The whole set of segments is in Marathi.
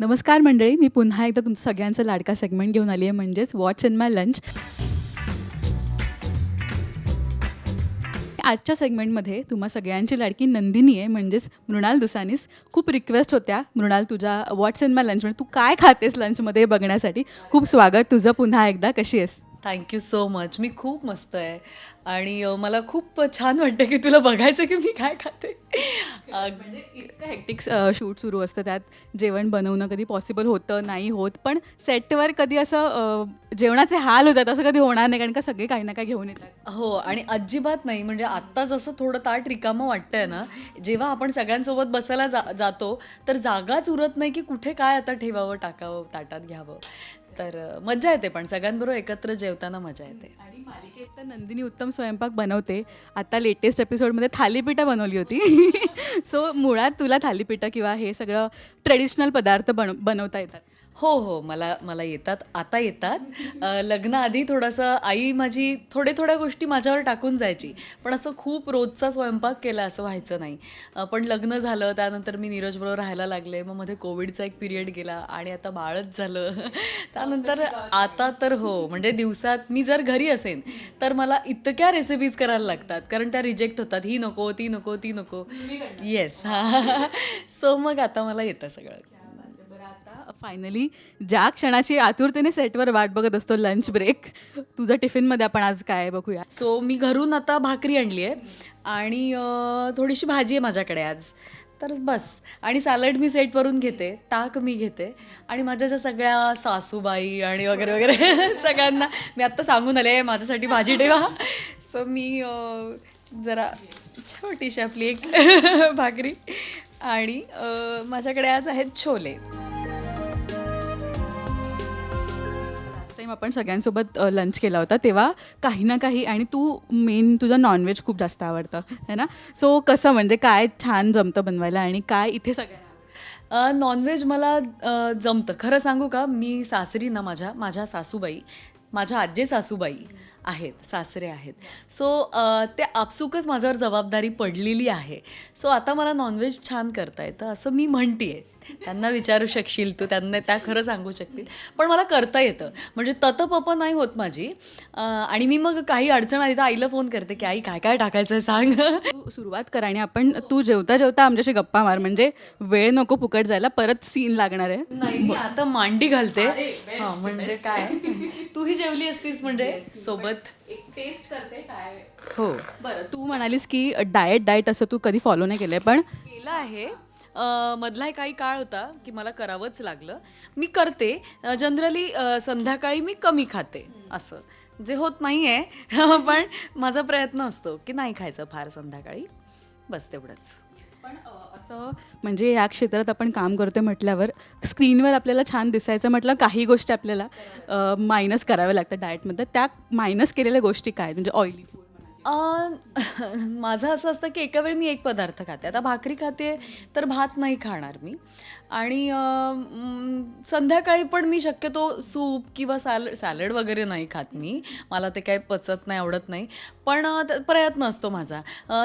नमस्कार मंडळी मी पुन्हा एकदा तुमचं सगळ्यांचं लाडका सेगमेंट घेऊन आली आहे म्हणजेच वॉट्स इन माय लंच आजच्या सेगमेंटमध्ये तुम्हा सगळ्यांची लाडकी नंदिनी आहे म्हणजेच मृणाल दुसानीस. खूप रिक्वेस्ट होत्या मृणाल तुझ्या वॉट्स इन माय लंच म्हणजे तू काय खातेस लंचमध्ये बघण्यासाठी? खूप स्वागत तुझं पुन्हा एकदा कशी आहेस? थँक्यू सो मच मी खूप मस्त आहे. आणि मला खूप छान वाटतं की तुला बघायचं की मी काय खाते. म्हणजे इतकं हेक्टिक शूट सुरू असतं त्यात. जेवण बनवणं कधी पॉसिबल होतं नाही होत. पण सेटवर कधी असं जेवणाचे हाल होतात असं कधी होणार नाही कारण का सगळे काही ना काही घेऊन येतात. हो आणि अजिबात नाही. म्हणजे आत्ता जसं थोडं ताट रिकामं वाटतंय ना जेव्हा आपण सगळ्यांसोबत बसायला जा जातो तर जागाच उरत नाही की कुठे काय आता ठेवावं टाकावं ताटात घ्यावं. तर मजा मज्जा येते पण. सगळ्यांबरोबर एकत्र जेवताना मजा येते. आणि मालिकेत तर नंदिनी उत्तम स्वयंपाक बनवते. आता लेटेस्ट एपिसोडमध्ये थालीपीठं बनवली होती. सो मुळात तुला थालीपीठं किंवा हे सगळं ट्रेडिशनल पदार्थ बन बनवता येतात. हो हो मला मला येतात आता येतात. लग्नाआधी थोडंसं आई माझी थोडे थोड्या गोष्टी माझ्यावर टाकून जायची. पण असं खूप रोजचा स्वयंपाक केला असं व्हायचं नाही. पण लग्न झालं त्यानंतर मी नीरजबरोबर राहायला लागले. मग मध्ये कोविडचा एक पिरियड गेला आणि आता बाळच झालं. त्यानंतर आता तर हो म्हणजे दिवसात मी जर घरी असेन तर मला इतक्या रेसिपीज करायला लागतात. कारण त्या रिजेक्ट होतात. ही नको ती नको ती नको. येस सो मग आता मला येतं सगळं. फायनली ज्या क्षणाची आतुरतेने सेटवर वाट बघत असतो लंच ब्रेक तुझं टिफिनमध्ये आपण आज काय बघूया? सो मी घरून आता भाकरी आणली आहे आणि थोडीशी भाजी आहे माझ्याकडे आज. तर बस. आणि सॅलड मी सेटवरून घेते ताक मी घेते आणि माझ्या ज्या सगळ्या सासूबाई आणि वगैरे वगैरे सगळ्यांना मी आत्ता सांगून आले माझ्यासाठी भाजी ठेवा. सो मी जरा छोटीशी आपली एक भाकरी आणि माझ्याकडे आज आहेत छोले. लास्ट टाइम आपण सगळ्यांसोबत लंच केला होता तेव्हा काही ना काही आणि तू मेन तुझं नॉनव्हेज खूप जास्त आवडतं है ना? सो कसं म्हणजे काय छान जमतं बनवायला आणि काय इथे सगळ्या नॉनव्हेज मला जमतं. खरं सांगू का? मी सासरी ना माझ्या माझ्या सासूबाई माझ्या आजे सासूबाई आहेत सासरे आहेत. सो ते आपसुकच माझ्यावर जबाबदारी पडलेली आहे. सो आता मला नॉनव्हेज छान करता येतं असं मी म्हणते त्यांना विचारू शकशील तू त्यांना त्या खरं सांगू शकतील. पण मला करता येतं. म्हणजे ततपप नाही होत माझी. आणि मी मग काही अडचण आली तर आईला फोन करते की आई काय काय टाकायचं सांग. तू सुरुवात कर आणि आपण तू जेवता जेवता आमच्याशी गप्पा मार. म्हणजे वेळ नको फुकट जायला परत सीन लागणार आहे. नाही आता मांडी घालते. हा म्हणजे काय? तूही जेवली असतीस म्हणजे? सोबत? टेस्ट करते काय? हो. बरं तू म्हणालीस की डाएट डाएट असं तू कधी फॉलो नाही केलंय पण केलं आहे. मधला एक काही काळ होता की मला करावंच लागलं. मी करते. जनरली संध्याकाळी मी कमी खाते असं. जे होत नाही आहे पण माझा प्रयत्न असतो की नाही खायचं फार संध्याकाळी. बस तेवढंच. पण असं म्हणजे या क्षेत्रात आपण काम करतोय म्हटल्यावर स्क्रीनवर आपल्याला छान दिसायचं म्हटलं काही गोष्टी आपल्याला मायनस कराव्या लागतात डाएटमध्ये. त्या मायनस केलेल्या गोष्टी काय? म्हणजे ऑइली फूड माझं असं असतं की एका वेळी मी एक पदार्थ खाते. आता भाकरी खाते तर भात नाही खाणार मी. आणि संध्याकाळी पण मी शक्यतो सूप किंवा साल सॅलड वगैरे नाही खात मी. मला ते काही पचत नाही आवडत नाही. पण प्रयत्न असतो माझा.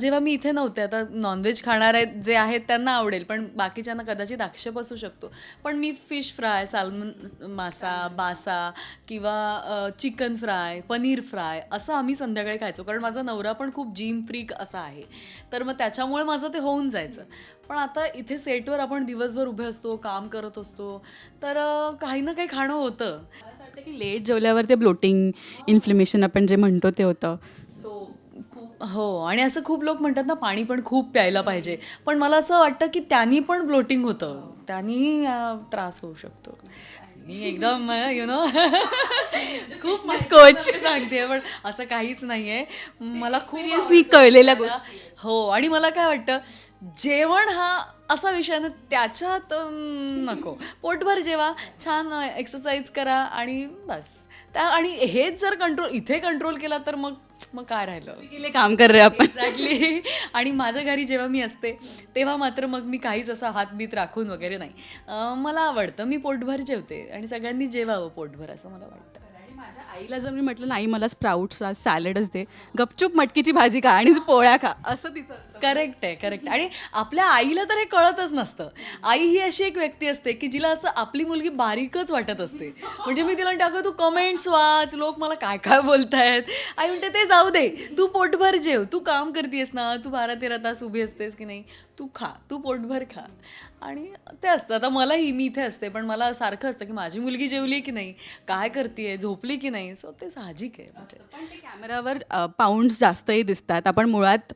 जेव्हा मी इथे नव्हते आता नॉनव्हेज खाणारे जे आहेत त्यांना आवडेल पण बाकीच्यांना कदाचित आक्षेप असू शकतो. पण मी फिश फ्राय सालमन मासा बासा किंवा चिकन फ्राय पनीर फ्राय असं आम्ही संध्याकाळी खायचो. कारण माझा नवरा पण खूप जिम फ्रीक असा आहे. तर मग त्याच्यामुळे माझं ते होऊन जायचं. पण आता इथे सेटवर आपण दिवसभर उभे असतो काम करत असतो. तर काही ना काही खाणं होतं. मला असं वाटतं की लेट जेवल्यावर ते ब्लोटिंग इन्फ्लेमेशन आपण जे म्हणतो ते होतं. सो हो. आणि असं खूप लोक म्हणतात ना पाणी पण खूप प्यायला पाहिजे. पण मला असं वाटतं की त्यांनी पण ब्लोटिंग होतं. त्यांनी त्रास होऊ शकतो. मी एकदम यु नो खूप कोच सांगते पण असं काहीच नाहीये. मला खूप कळलेल्या गोष्टी. हो आणि मला काय वाटतं जेवण हा असा विषय ना त्याच्यात नको. पोटभर जेवा छान एक्सरसाइज करा आणि बस. त्या आणि हेच जर कंट्रोल इथे कंट्रोल केला तर मग मग काय राहिलं? केले काम कर रे आपण. एक्झॅक्टली आणि माझ्या घरी जेव्हा मी असते तेव्हा मात्र मग मी काहीच असा हातबीत राखून वगैरे नाही. अं, मला आवडतं. मी पोटभर जेवते आणि सगळ्यांनी जेवावं पोटभर असं मला वाटतं. आणि माझ्या आईला जर मी म्हटलं नाही मला स्प्राउट्स सॅलडच दे. गपचूप मटकीची भाजी खा आणि पोळ्या खा. असं तिचं असतं. करेक्ट आहे करेक्ट आणि आपल्या आईला तर हे कळतच नसतं. आई ही अशी एक व्यक्ती असते की जिला असं आपली मुलगी बारीकच वाटत असते. म्हणजे मी तिला टाकू तू कमेंट्स वाच लोक मला काय काय बोलतायत? आई म्हणते ते जाऊ दे तू पोटभर जेव. तू काम करतेस ना तू बारा तेरा तास उभी असतेस की नाही तू खा तू पोटभर खा. आणि ते असतं. आता मलाही मी इथे असते पण मला सारखं असतं की माझी मुलगी जेवली की नाही काय करते झोपली की नाही सो ते साहजिक आहे. म्हणजे कॅमेरावर पाऊंड्स जास्तही दिसतात. आपण मुळात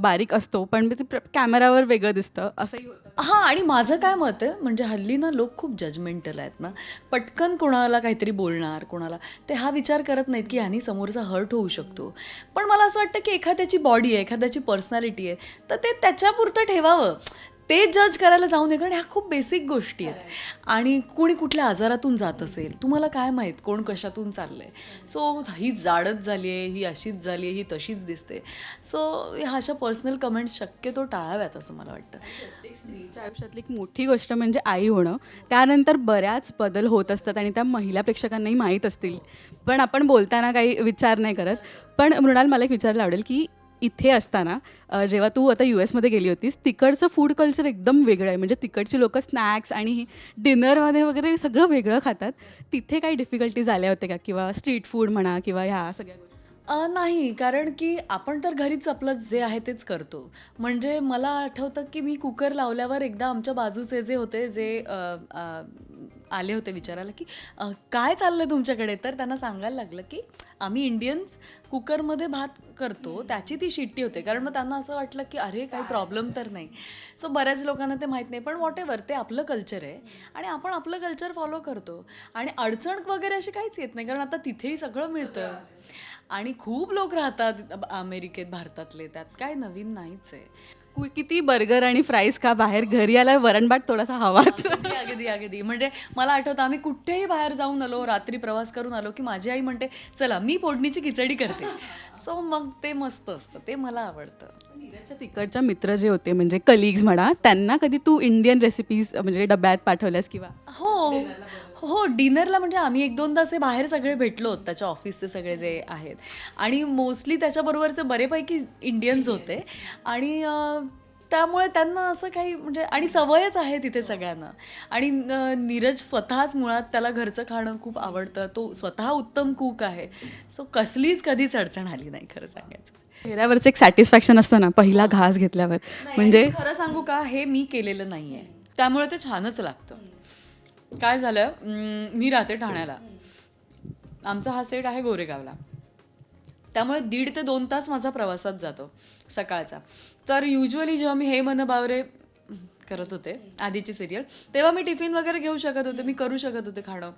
बारीक असतो पण ते कॅमेरावर वेगळं दिसतं असंही होतं. हां आणि माझं काय मत आहे म्हणजे हल्ली ना लोक खूप जजमेंटल आहेत ना. पटकन कोणाला काहीतरी बोलणार कोणाला ते हा विचार करत नाहीत की ह्यानी समोरचा हर्ट होऊ शकतो. पण मला असं वाटतं की एखाद्याची बॉडी आहे एखाद्याची पर्सनॅलिटी आहे तर ते त्याच्यापुरतं ठेवावं. ते जज करायला जाऊ नये कारण ह्या खूप बेसिक गोष्टी आहेत. आणि कोणी कुठल्या आजारातून जात असेल तुम्हाला काय माहीत कोण कशातून चाललंय? सो ही जाडच झाली आहे ही अशीच झाली आहे ही तशीच दिसते. सो ह्या अशा पर्सनल कमेंट्स शक्यतो टाळाव्यात असं मला वाटतं. प्रत्येक स्त्रीच्या आयुष्यातली एक मोठी गोष्ट म्हणजे आई होणं. त्यानंतर बऱ्याच बदल होत असतात आणि त्या महिला प्रेक्षकांनाही माहीत असतील. पण आपण बोलताना काही विचार नाही करत. पण मृणाल मला एक विचारायला आवडेल की इथे असताना जेव्हा तू आता यू एसमध्ये गेली होतीस तिकडचं फूड कल्चर एकदम वेगळं आहे. म्हणजे तिकडची लोक स्नॅक्स आणि डिनरमध्ये वगैरे सगळं वेगळं खातात. तिथे काही डिफिकल्टीज आल्या होत्या का? किंवा स्ट्रीट फूड म्हणा किंवा ह्या सगळ्या नाही. कारण की आपण तर घरीच आपलं जे आहे तेच करतो. म्हणजे मला आठवतं की मी कुकर लावल्यावर एकदा आमच्या बाजूचे जे होते जे आले होते विचारायला की अ, काय चाललं तुमच्याकडे? तर त्यांना सांगायला लागलं की आम्ही इंडियन्स कुकरमध्ये भात करतो त्याची ती शिट्टी होते. कारण मग त्यांना असं वाटलं की अरे काही प्रॉब्लेम तर नाही. सो बऱ्याच लोकांना ते माहीत नाही. पण वॉट एव्हर ते आपलं कल्चर आहे. आणि आपण आपलं कल्चर फॉलो करतो. आणि अडचण वगैरे अशी काहीच येत नाही. कारण आता तिथेही सगळं मिळतं. आणि खूप लोक राहतात अमेरिकेत भारतातले. त्यात काय नवीन नाहीच आहे. किती बर्गर आणि फ्राईज का बाहेर घरी आला वरणबाट थोडासा हवाच. अगदी अगदी अगदी. म्हणजे मला आठवतं आम्ही कुठेही बाहेर जाऊन आलो रात्री प्रवास करून आलो की माझी आई म्हणते चला मी फोडणीची खिचडी करते. सो मग ते मस्त असतं ते मला आवडतं. नीरजच्या तिकडच्या मित्र जे होते म्हणजे कलिग्स म्हणा त्यांना कधी तू इंडियन रेसिपीज म्हणजे डब्यात पाठवल्यास किंवा? हो. हो डिनरला म्हणजे आम्ही एक दोनदा असे बाहेर सगळे भेटलो होतो त्याच्या ऑफिसचे सगळे जे आहेत. आणि मोस्टली त्याच्याबरोबरचे बरेपैकी इंडियन्स होते. आणि त्यामुळे त्यांना असं काही म्हणजे आणि सवयच आहे तिथे सगळ्यांना. आणि नीरज स्वतःच मुळात त्याला घरचं खाणं खूप आवडतं. तो स्वतः उत्तम कुक आहे. सो कसलीच कधीच अडचण आली नाही खरं सांगायचं चेहऱ्यावरचं एक सॅटिस्फॅक्शन असतं ना पहिला घास घेतल्यावर. म्हणजे खरं सांगू का हे मी केलेलं नाही आहे त्यामुळे ते छानच लागतं. काय झालं? मी राहते ठाण्याला. आमचा हा सेट आहे गोरेगावला. त्यामुळे दीड ते दोन तास माझा प्रवासात जातो सकाळचा. तर युजली जेव्हा मी हे मन बावरे करत होते आधीची सिरियल तेव्हा मी टिफिन वगैरे घेऊ शकत होते मी करू शकत होते खाणं.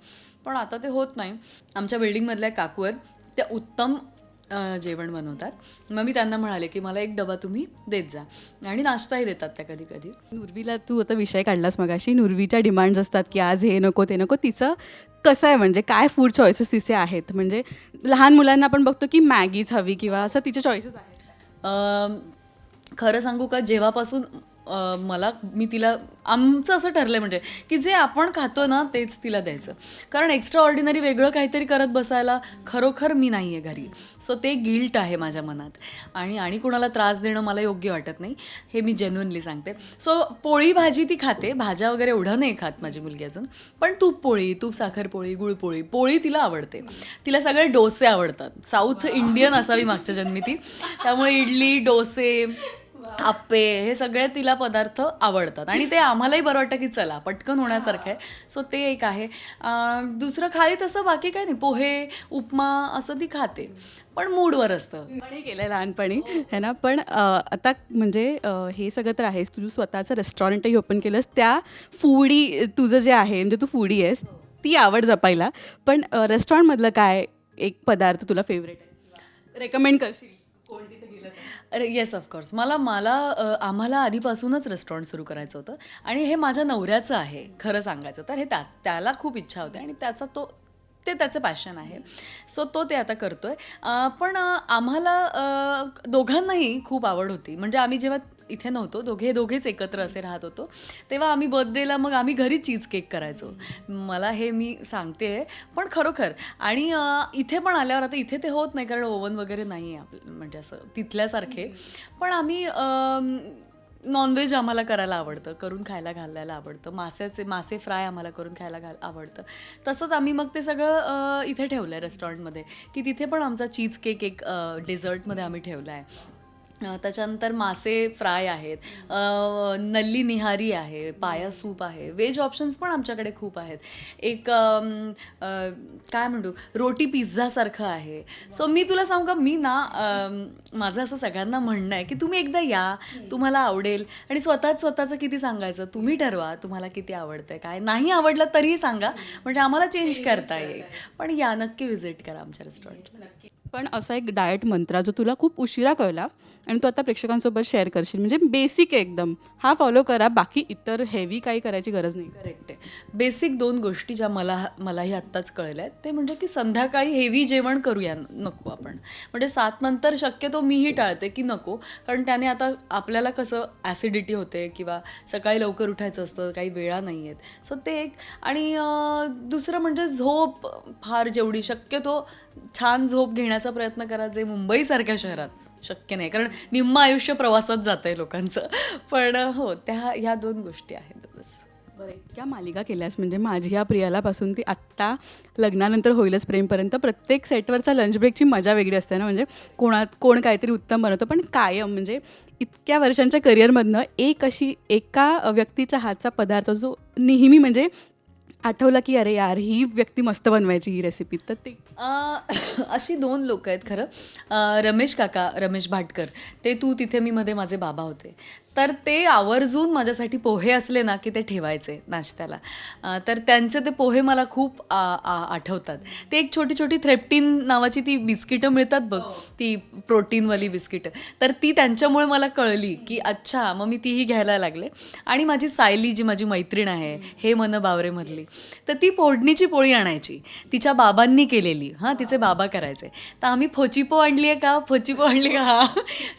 पण आता ते होत नाही. आमच्या बिल्डिंगमधल्या काकू आहेत त्या उत्तम जेवण बनवतात. मग मी त्यांना म्हणाले की मला एक डबा तुम्ही देत जा. आणि नाश्ताही देतात त्या कधी कधी. नुर्वीला तू आता विषय काढलास मगाशी. नुर्वीच्या डिमांड्स असतात की आज हे नको ते नको. तिचं कसं आहे म्हणजे काय फूड चॉईसेस तिचे आहेत? म्हणजे लहान मुलांना आपण बघतो की मॅगीच हवी किंवा असं तिचे चॉईसेस आहेत. खरं सांगू का? जेव्हापासून मला मी तिला आमचं असं ठरलं म्हणजे की जे आपण खातो ना तेच तिला द्यायचं. कारण एक्स्ट्रा ऑर्डिनरी वेगळं काहीतरी करत बसायला खरोखर मी नाही आहे घरी. सो ते गिल्ट आहे माझ्या मनात. आणि आणि कुणाला त्रास देणं मला योग्य वाटत नाही हे मी जेन्युनली सांगते. सो पोळी भाजी ती खाते. भाज्या वगैरे एवढं नाही खात माझी मुलगी अजून. पण तूप पोळी तूप साखरपोळी गुळपोळी पोळी तिला आवडते. तिला सगळे डोसे आवडतात. साऊथ इंडियन असावी मागच्या जन्मी ती. त्यामुळे इडली डोसे आप्पे हे सगळे तिला पदार्थ आवडतात. आणि ते आम्हालाही बरं वाटतं की चला पटकन होण्यासारखं आहे. सो ते एक आहे. दुसरं खाली तसं बाकी काय नाही. पोहे उपमा असं ती खाते. पण मूडवर असतं. पण हे केलं लहानपणी है ना? पण आता म्हणजे हे सगळं तर आहेस तू स्वतःचं रेस्टॉरंटही ओपन केलंस. त्या फूडी तुझं जे आहे म्हणजे तू फूडी आहेस ती आवड जपायला. पण रेस्टॉरंटमधलं काय एक पदार्थ तुला फेवरेट आहे? रेकमेंड करशील? अरे येस ऑफकोर्स मला मला आम्हाला आधीपासूनच रेस्टॉरंट सुरू करायचं होतं. आणि हे माझ्या नवऱ्याचं आहे खरं सांगायचं तर. हे त्या त्याला खूप इच्छा होती आणि त्याचा तो ते त्याचं पॅशन आहे. सो तो ते आता करतो आहे पण आम्हाला दोघांनाही खूप आवड होती. म्हणजे आम्ही जेव्हा इथे नव्हतो. दोघे दोघेच एकत्र असे राहत होतो. तेव्हा आम्ही बर्थडेला मग आम्ही घरी चीज केक करायचो. मला हे मी सांगते पण खरोखर. आणि इथे पण आल्यावर आता इथे ते होत नाही कारण ओव्हन वगैरे नाही आहे आपलं म्हणजे असं तिथल्यासारखे. पण आम्ही नॉनव्हेज आम्हाला करायला आवडतं करून खायला घालायला आवडतं. माशाचे मासे फ्राय आम्हाला करून खायला घाल आवडतं. तसंच आम्ही मग ते सगळं इथे ठेवलं आहे रेस्टॉरंटमध्ये की तिथे पण आमचा चीज केक एक डेझर्टमध्ये आम्ही ठेवला आहे त्याच्यानंतर मासे फ्राय आहेत. नल्ली निहारी आहे पाया सूप आहे. व्हेज ऑप्शन्स पण आमच्याकडे खूप आहेत. एक काय म्हणतो रोटी पिझ्झासारखं आहे. सो मी तुला सांगू का? मी ना माझं असं सगळ्यांना म्हणणं आहे की तुम्ही एकदा या तुम्हाला आवडेल. आणि स्वतःच स्वतःचं किती सांगायचं? तुम्ही ठरवा तुम्हाला किती आवडतंय काय? नाही आवडलं तरीही सांगा. म्हणजे आम्हाला चेंज करता येईल. पण या नक्की व्हिजिट करा आमच्या रेस्टॉरंटला पण असा एक डाएट मंत्रा जो तुला खूप उशिरा कळला आणि तो आता प्रेक्षकांसोबत शेअर करशील. म्हणजे बेसिक एकदम. हा फॉलो करा. बाकी इतर हेवी काही करायची गरज नाही. करेक्ट आहे. बेसिक दोन गोष्टी ज्या मला मलाही आत्ताच कळल्या आहेत ते म्हणजे की संध्याकाळी हेवी जेवण करूया नको आपण. म्हणजे सात नंतर शक्यतो मीही टाळते की नको. कारण त्याने आता आपल्याला कसं ॲसिडिटी होते किंवा सकाळी लवकर उठायचं असतं काही वेळा नाही आहेत सो ते एक आणि दुसरं म्हणजे झोप फार जेवढी शक्यतो छान झोप घेण्याचा प्रयत्न करा जे मुंबईसारख्या शहरात शक्य नाही. कारण निम्म आयुष्य प्रवासात जात आहे लोकांचं. पण हो त्या ह्या दोन गोष्टी आहेत. बरं इतक्या मालिका केल्यास म्हणजे माझी या प्रियालापासून ती आत्ता लग्नानंतर होईलच प्रेमपर्यंत. प्रत्येक सेटवरचा लंच ब्रेकची मजा वेगळी असते ना म्हणजे कोणात कोण काहीतरी उत्तम बनवतं. पण कायम म्हणजे इतक्या वर्षांच्या करिअरमधनं एक अशी एका व्यक्तीच्या हातचा पदार्थ जो नेहमी म्हणजे आठवला की अरे यार ही व्यक्ती मस्त बनवायची ही रेसिपी तर ते. अशी दोन लोक आहेत खरं. रमेश काका रमेश भाटकर. ते तू तिथे मी मध्ये माझे बाबा होते. तर ते आवर्जून माझ्यासाठी पोहे असले ना की ते ठेवायचे नाश्त्याला. तर त्यांचे ते पोहे मला खूप आठवतात. ते एक छोटी छोटी थ्रेप्टीन नावाची ती बिस्किटं मिळतात बघ ती प्रोटीनवाली बिस्किटं. तर ती त्यांच्यामुळे मला कळली की अच्छा मग मी तीही घ्यायला लागले. आणि माझी सायली जी माझी मैत्रीण आहे हे मन बावरेमधली तर ती फोडणीची पोळी आणायची. तिच्या बाबांनी केलेली. हां तिचे बाबा करायचे. तर आम्ही फोचिपो आणली आहे का? फोचिपो आणली का? हा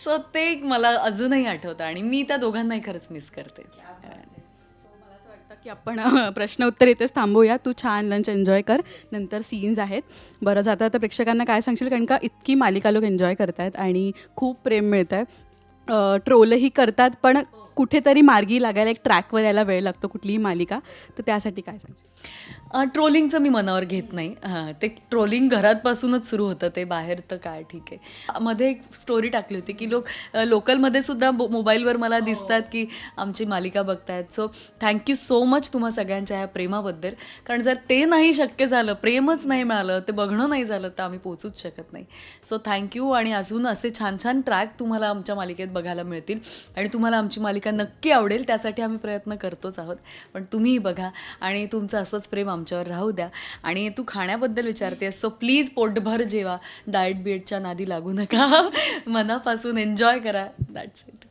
सो ते मला अजूनही आठवतं. आणि मी त्या दोघांनाही खरंच मिस करते. मला असं वाटतं की आपण प्रश्न उत्तर इथेच थांबूया. तू छान लंच एन्जॉय कर. नंतर सीन्स आहेत. बरं जाता आता प्रेक्षकांना काय सांगशील? कारण का इतकी मालिका लोक एन्जॉय करतायत आणि खूप प्रेम मिळत आहे ट्रोलही करतात पण कुठेतरी मार्गी लागायला एक ट्रॅकवर यायला वेळ लागतो कुठलीही मालिका. तर त्यासाठी काय सांगशील? ट्रोलिंगचं मी मनावर घेत नाही. हां ते ट्रोलिंग घरातपासूनच सुरू होतं ते बाहेर तर काय ठीक आहे. मध्ये एक स्टोरी टाकली होती की लोक लोकलमध्ये सुद्धा मोबाईलवर मला दिसतात की आमची मालिका बघतायत. सो थँक्यू सो मच तुम्हा सगळ्यांच्या ह्या प्रेमाबद्दल. कारण जर ते नाही शक्य झालं प्रेमच नाही मिळालं ते बघणं नाही झालं तर आम्ही पोचूच शकत नाही. सो थँक्यू आणि अजून असे छान छान ट्रॅक तुम्हाला आमच्या मालिकेत बघायला मिळतील. आणि तुम्हाला आमची मालिका नक्की आवडेल त्यासाठी आम्ही प्रयत्न करतोच आहोत. पण तुम्हीही बघा आणि तुमचं असंच प्रेम आमच्यावर राहू द्या. आणि तू खाण्याबद्दल विचारते सो प्लीज पोटभर जेवा. डाएट बिएटच्या नादी लागू नका. मनापासून एन्जॉय करा. दॅट्स इट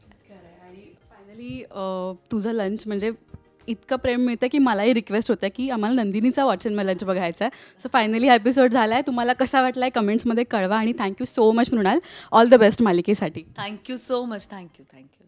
फायनली तुझं लंच म्हणजे इतकं प्रेम मिळतं की मलाही रिक्वेस्ट होतं की आम्हाला नंदिनीचा वॉट्सअप लंच बघायचा आहे. सो फायनली हा एपिसोड झाला आहे तुम्हाला कसा वाटला आहे कमेंट्समध्ये कळवा. आणि thank you so much Mrinal. All the best मालिकेसाठी. Thank you so much thank you thank you